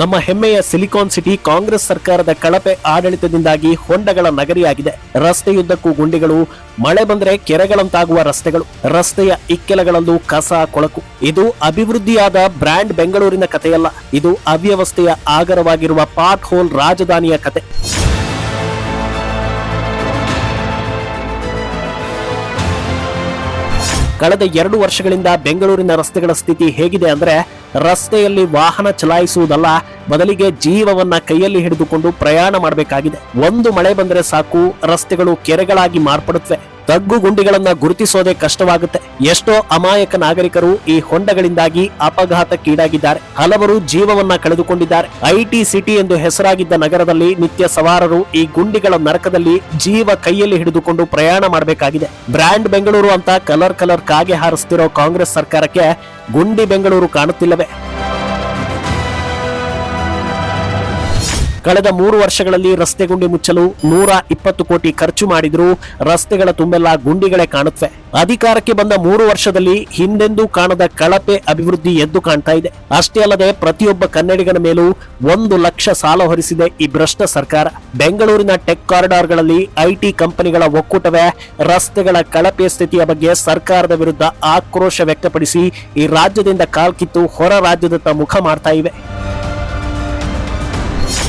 ನಮ್ಮ ಹೆಮ್ಮೆಯ silicon city Congress ಸರ್ಕಾರದ ಕಳಪೆ ಆಡಳಿತದಿಂದಾಗಿ ಹೊಂಡಗಳ ನಗರಿಯಾಗಿದೆ. ರಸ್ತೆಯುದ್ದಕ್ಕೂ ಗುಂಡಿಗಳು, ಮಳೆ ಬಂದ್ರೆ ಕೆರೆಗಳಂತಾಗುವ ರಸ್ತೆಗಳು, ರಸ್ತೆಯ ಇಕ್ಕೆಲಗಳಲ್ಲೂ ಕಸ, ಕೊಳಕು. ಇದು ಅಭಿವೃದ್ಧಿಯಾದ ಬ್ರ್ಯಾಂಡ್ ಬೆಂಗಳೂರಿನ ಕಥೆಯಲ್ಲ. ಇದು ಅವ್ಯವಸ್ಥೆಯ ಆಗರವಾಗಿರುವ ಪಾಟ್ ಹೋಲ್ ರಾಜಧಾನಿಯ ಕತೆ ಕಳೆದ ಎರಡು ವರ್ಷಗಳಿಂದ ಬೆಂಗಳೂರಿನ ರಸ್ತೆಗಳ ಸ್ಥಿತಿ ಹೇಗಿದೆ ಅಂದ್ರೆ ರಸ್ತೆಯಲ್ಲಿ ವಾಹನ ಚಲಾಯಿಸುವುದಲ್ಲ, ಬದಲಿಗೆ ಜೀವವನ್ನ ಕೈಯಲ್ಲಿ ಹಿಡಿದುಕೊಂಡು ಪ್ರಯಾಣ ಮಾಡಬೇಕಾಗಿದೆ. ಒಂದು ಮಳೆ ಬಂದರೆ ಸಾಕು, ರಸ್ತೆಗಳು ಕೆರೆಗಳಾಗಿ ಮಾರ್ಪಡುತ್ತವೆ. ತಗ್ಗು ಗುಂಡಿಗಳನ್ನ ಗುರುತಿಸೋದೇ ಕಷ್ಟವಾಗುತ್ತೆ. ಎಷ್ಟೋ ಅಮಾಯಕ ನಾಗರಿಕರು ಈ ಹೊಂಡಗಳಿಂದಾಗಿ ಅಪಘಾತಕ್ಕೀಡಾಗಿದ್ದಾರೆ. ಹಲವರು ಜೀವವನ್ನ ಕಳೆದುಕೊಂಡಿದ್ದಾರೆ. ಐಟಿ ಸಿಟಿ ಎಂದು ಹೆಸರಾಗಿದ್ದ ನಗರದಲ್ಲಿ ನಿತ್ಯ ಸವಾರರು ಈ ಗುಂಡಿಗಳ ನರಕದಲ್ಲಿ ಜೀವ ಕೈಯಲ್ಲಿ ಹಿಡಿದುಕೊಂಡು ಪ್ರಯಾಣ ಮಾಡಬೇಕಾಗಿದೆ. ಬ್ರ್ಯಾಂಡ್ ಬೆಂಗಳೂರು ಅಂತ ಕಲರ್ ಕಲರ್ ಕಾಗೆ ಹಾರಿಸ್ತಿರೋ ಕಾಂಗ್ರೆಸ್ ಸರ್ಕಾರಕ್ಕೆ ಗುಂಡಿ ಬೆಂಗಳೂರು ಕಾಣುತ್ತಿಲ್ಲವೇ? ಕಳೆದ ಮೂರು ವರ್ಷಗಳಲ್ಲಿ ರಸ್ತೆ ಗುಂಡಿ ಮುಚ್ಚಲು ನೂರ ಇಪ್ಪತ್ತು ಕೋಟಿ ಖರ್ಚು ಮಾಡಿದ್ರು. ರಸ್ತೆಗಳ ತುಂಬೆಲ್ಲ ಗುಂಡಿಗಳೇ ಕಾಣುತ್ತವೆ. ಅಧಿಕಾರಕ್ಕೆ ಬಂದ ಮೂರು ವರ್ಷದಲ್ಲಿ ಹಿಂದೆಂದೂ ಕಾಣದ ಕಳಪೆ ಅಭಿವೃದ್ಧಿ ಎದ್ದು ಕಾಣ್ತಾ ಇದೆ. ಅಷ್ಟೇ ಅಲ್ಲದೆ ಪ್ರತಿಯೊಬ್ಬ ಕನ್ನಡಿಗನ ಮೇಲೂ ಒಂದು ಲಕ್ಷ ಸಾಲ ಹೊರಿಸಿದೆ ಈ ಭ್ರಷ್ಟ ಸರ್ಕಾರ. ಬೆಂಗಳೂರಿನ ಟೆಕ್ ಕಾರಿಡಾರ್ಗಳಲ್ಲಿ ಐಟಿ ಕಂಪನಿಗಳ ಒಕ್ಕೂಟವೇ ರಸ್ತೆಗಳ ಕಳಪೆ ಸ್ಥಿತಿಯ ಬಗ್ಗೆ ಸರ್ಕಾರದ ವಿರುದ್ಧ ಆಕ್ರೋಶ ವ್ಯಕ್ತಪಡಿಸಿ ಈ ರಾಜ್ಯದಿಂದ ಕಾಲ್ಕಿತ್ತು ಹೊರ ರಾಜ್ಯದತ್ತ ಮುಖ ಮಾಡ್ತಾ ಇವೆ.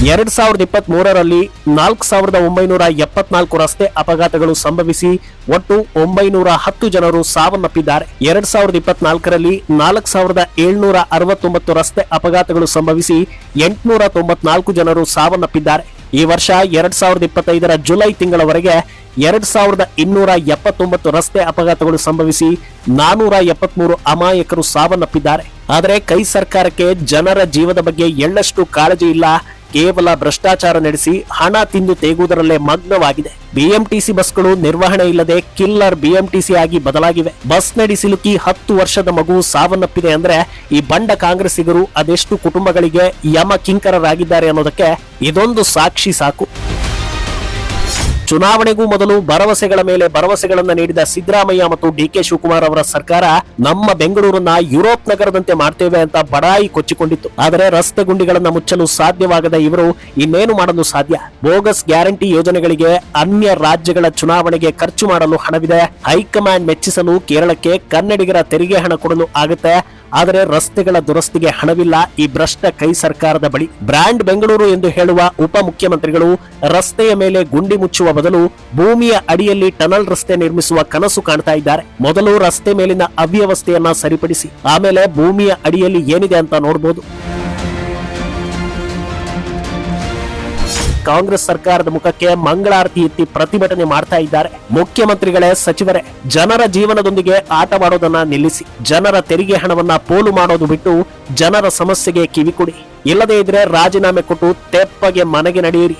ಎರಡ್ ಸಾವಿರದ ಇಪ್ಪತ್ತ್ ಮೂರರಲ್ಲಿ ನಾಲ್ಕು ಸಾವಿರದ ಒಂಬೈನೂರ ಎಪ್ಪತ್ನಾಲ್ಕು ರಸ್ತೆ ಅಪಘಾತಗಳು ಸಂಭವಿಸಿ ಒಟ್ಟು ಒಂಬೈನೂರ ಹತ್ತು ಜನರು ಸಾವನ್ನಪ್ಪಿದ್ದಾರೆ. ಎರಡ್ ಸಾವಿರದ ಇಪ್ಪತ್ನಾಲ್ಕರಲ್ಲಿ ನಾಲ್ಕು ಸಾವಿರದ ಏಳ್ನೂರ ಅರವತ್ತೊಂಬತ್ತು ರಸ್ತೆ ಅಪಘಾತಗಳು ಸಂಭವಿಸಿ ಎಂಟುನೂರ ತೊಂಬತ್ನಾಲ್ಕು ಜನರು ಸಾವನ್ನಪ್ಪಿದ್ದಾರೆ. ಈ ವರ್ಷ ಎರಡ್ ಸಾವಿರದ ಇಪ್ಪತ್ತೈದರ ಜುಲೈ ತಿಂಗಳವರೆಗೆ ಎರಡ್ ಸಾವಿರದ ಇನ್ನೂರ ಎಪ್ಪತ್ತೊಂಬತ್ತು ರಸ್ತೆ ಅಪಘಾತಗಳು ಸಂಭವಿಸಿ ನಾನೂರ ಎಪ್ಪತ್ಮೂರು ಅಮಾಯಕರು ಸಾವನ್ನಪ್ಪಿದ್ದಾರೆ. ಆದರೆ ಕೈ ಸರ್ಕಾರಕ್ಕೆ ಜನರ ಜೀವದ ಬಗ್ಗೆ ಎಳ್ಳಷ್ಟು ಕಾಳಜಿ ಇಲ್ಲ. ಕೇವಲ ಭ್ರಷ್ಟಾಚಾರ ನಡೆಸಿ ಹಣ ತಿಂದು ತೇಗುವುದರಲ್ಲೇ ಮಗ್ನವಾಗಿದೆ. ಬಿಎಂಟಿಸಿ ಬಸ್ಗಳು ನಿರ್ವಹಣೆ ಇಲ್ಲದೆ ಕಿಲ್ಲರ್ ಬಿಎಂಟಿಸಿ ಆಗಿ ಬದಲಾಗಿವೆ. ಬಸ್ ನಡಿ ಸಿಲುಕಿ ಹತ್ತು ವರ್ಷದ ಮಗು ಸಾವನ್ನಪ್ಪಿದೆ ಅಂದ್ರೆ ಈ ಬಂಡ ಕಾಂಗ್ರೆಸ್ಸಿಗರು ಅದೆಷ್ಟು ಕುಟುಂಬಗಳಿಗೆ ಯಮ ಕಿಂಕರರಾಗಿದ್ದಾರೆ ಅನ್ನೋದಕ್ಕೆ ಇದೊಂದು ಸಾಕ್ಷಿ ಸಾಕು. ಚುನಾವಣೆಗೂ ಮೊದಲು ಭರವಸೆಗಳ ಮೇಲೆ ಭರವಸೆಗಳನ್ನು ನೀಡಿದ ಸಿದ್ದರಾಮಯ್ಯ ಮತ್ತು ಡಿಕೆ ಶಿವಕುಮಾರ್ ಅವರ ಸರ್ಕಾರ ನಮ್ಮ ಬೆಂಗಳೂರನ್ನ ಯುರೋಪ್ ನಗರದಂತೆ ಮಾಡ್ತೇವೆ ಅಂತ ಬಡಾಯಿ ಕೊಚ್ಚಿಕೊಂಡಿತ್ತು. ಆದರೆ ರಸ್ತೆ ಗುಂಡಿಗಳನ್ನು ಮುಚ್ಚಲು ಸಾಧ್ಯವಾಗದ ಇವರು ಇನ್ನೇನು ಮಾಡಲು ಸಾಧ್ಯ? ಬೋಗಸ್ ಗ್ಯಾರಂಟಿ ಯೋಜನೆಗಳಿಗೆ ಅನ್ಯ ರಾಜ್ಯಗಳ ಚುನಾವಣೆಗೆ ಖರ್ಚು ಮಾಡಲು ಹಣವಿದೆ. ಹೈಕಮಾಂಡ್ ಮೆಚ್ಚಿಸಲು ಕೇರಳಕ್ಕೆ ಕನ್ನಡಿಗರ ತೆರಿಗೆ ಹಣ ಕೊಡಲು ಆಗುತ್ತೆ. ಆದರೆ ರಸ್ತೆಗಳ ದುರಸ್ತಿಗೆ ಹಣವಿಲ್ಲ. ಈ ಭ್ರಷ್ಟ ಕೈ ಸರ್ಕಾರದ ಬಳಿ ಬ್ರ್ಯಾಂಡ್ ಬೆಂಗಳೂರು ಎಂದು ಹೇಳುವ ಉಪಮುಖ್ಯಮಂತ್ರಿಗಳು ರಸ್ತೆಯ ಮೇಲೆ ಗುಂಡಿ ಮುಚ್ಚುವ ಬದಲು ಭೂಮಿಯ ಅಡಿಯಲ್ಲಿ ಟನಲ್ ರಸ್ತೆ ನಿರ್ಮಿಸುವ ಕನಸು ಕಾಣ್ತಾ ಇದ್ದಾರೆ. ಮೊದಲು ರಸ್ತೆ ಮೇಲಿನ ಅವ್ಯವಸ್ಥೆಯನ್ನ ಸರಿಪಡಿಸಿ, ಆಮೇಲೆ ಭೂಮಿಯ ಅಡಿಯಲ್ಲಿ ಏನಿದೆ ಅಂತ ನೋಡಬಹುದು ಕಾಂಗ್ರೆಸ್ ಸರ್ಕಾರದ ಮುಖಕ್ಕೆ ಮಂಗಳಾರತಿ ಎತ್ತಿ ಪ್ರತಿಭಟನೆ ಮಾಡ್ತಾ ಇದ್ದಾರೆ. ಮುಖ್ಯಮಂತ್ರಿಗಳೇ, ಸಚಿವರೇ, ಜನರ ಜೀವನದೊಂದಿಗೆ ಆಟವಾಡೋದನ್ನ ನಿಲ್ಲಿಸಿ, ಜನರ ತೆರಿಗೆ ಹಣವನ್ನ ಪೋಲು ಮಾಡೋದು ಬಿಟ್ಟು ಜನರ ಸಮಸ್ಯೆಗೆ ಕಿವಿಕೊಡಿ. ಇಲ್ಲದೇ ಇದ್ರೆ ರಾಜೀನಾಮೆ ಕೊಟ್ಟು ತೆಪ್ಪಗೆ ಮನೆಗೆ ನಡೆಯಿರಿ.